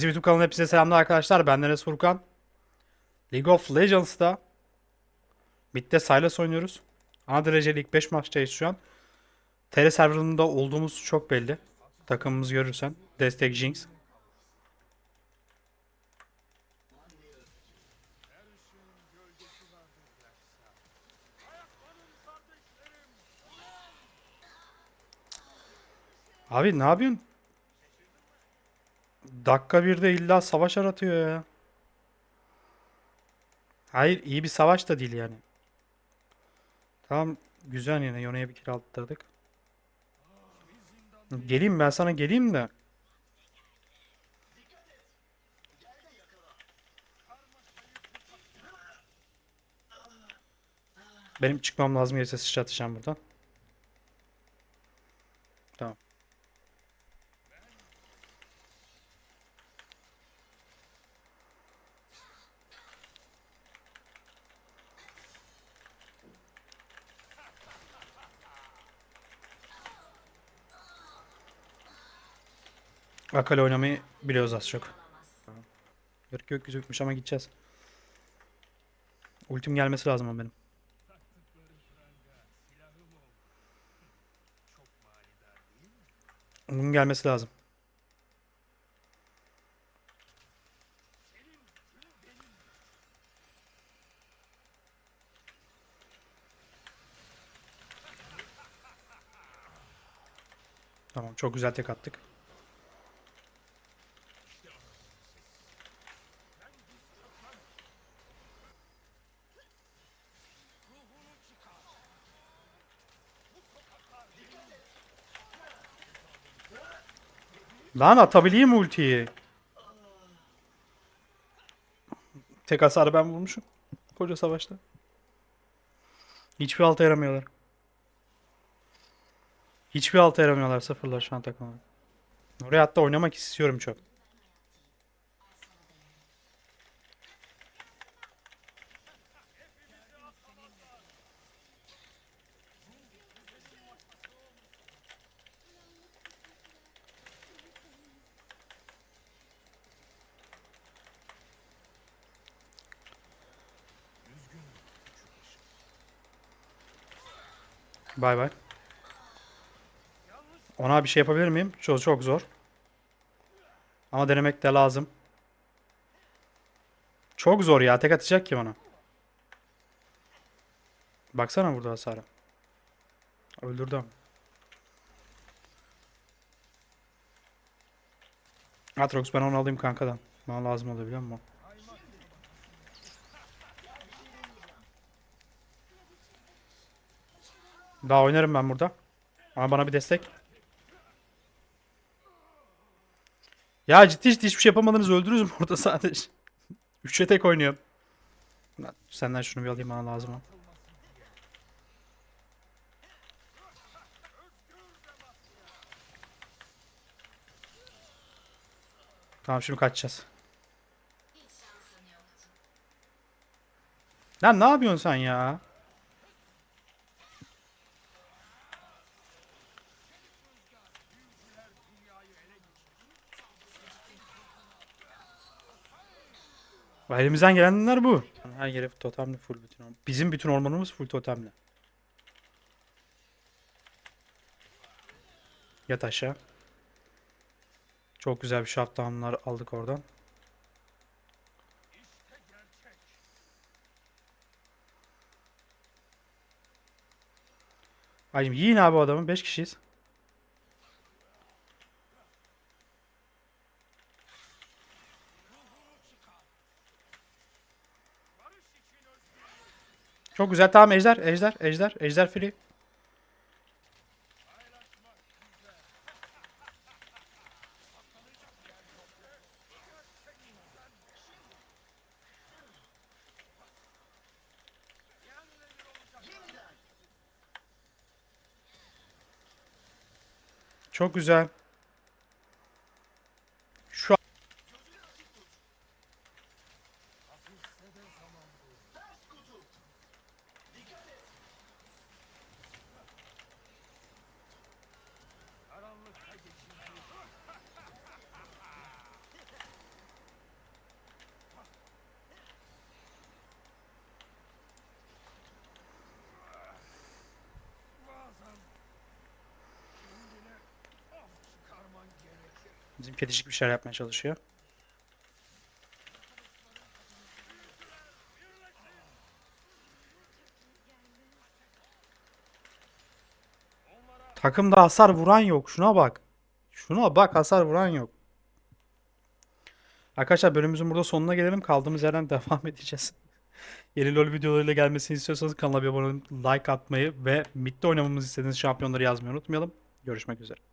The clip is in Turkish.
Herkese YouTube kanalına hepinize selamlar arkadaşlar. Ben Enes Furkan. League of Legends'ta Mid'de Sylas oynuyoruz. Ana dereceli ilk 5 maçtayız şu an. TR serverında olduğumuz çok belli. Takımımızı görürsen. Destek Jinx. Abi ne yapıyorsun? Dakika birde illa savaş aratıyor ya. Hayır iyi bir savaş da değil yani. Tamam güzel yine Yone'ye bir kere attırdık. Geleyim ben sana geleyim de. Benim çıkmam lazım yoksa sıçratacağım buradan. Tamam. Akali oynamayı biliyoruz az çok. Gök gökyüzü yokmuş ama gideceğiz. Ultim gelmesi lazım ama benim. Ultim gelmesi lazım. Tamam çok güzel tek attık. Lan atabileyim ultiyi. Tek hasarı ben vurmuşum. Koca savaşta. Hiçbir alta yaramıyorlar. Hiçbir alta yaramıyorlar sıfırlar şu an takımda. Oraya hatta oynamak istiyorum çok. Bay bay. Ona bir şey yapabilir miyim? Çok çok zor. Ama denemek de lazım. Çok zor ya. Tek atacak ki bana. Baksana burada hasarı. Öldürdü ama. Atrox ben onu alayım kankadan. Bana lazım oluyor biliyor musun? Daha oynarım ben burada. Ama bana bir destek. Ya ciddi ciddi hiçbir şey yapamadınız öldünüz mü orada sadece? Üçe tek oynuyorum. Lan Senden şunu bir alayım bana lazım. Tamam şimdi kaçacağız. Lan ne yapıyorsun sen ya? Elimizden gelenler bu. Her yere totemli full bütün. orman. Bizim bütün ormanımız full totemli. Yat aşağı. Çok güzel bir shutdown'lar aldık oradan. Hacım yiyin abi adamı. 5 kişiyiz. Çok güzel. Tamam ejder, ejder, ejder, ejder free. Çok güzel. Şu an... Bizim kedicik bir şeyler yapmaya çalışıyor. Takımda hasar vuran yok. Şuna bak. Şuna bak hasar vuran yok. Arkadaşlar bölümümüzün burada sonuna gelelim. Kaldığımız yerden devam edeceğiz. Yeni LoL videolarıyla gelmesini istiyorsanız kanala bir abone olup like atmayı ve midde oynamamızı istediğiniz şampiyonları yazmayı unutmayalım. Görüşmek üzere.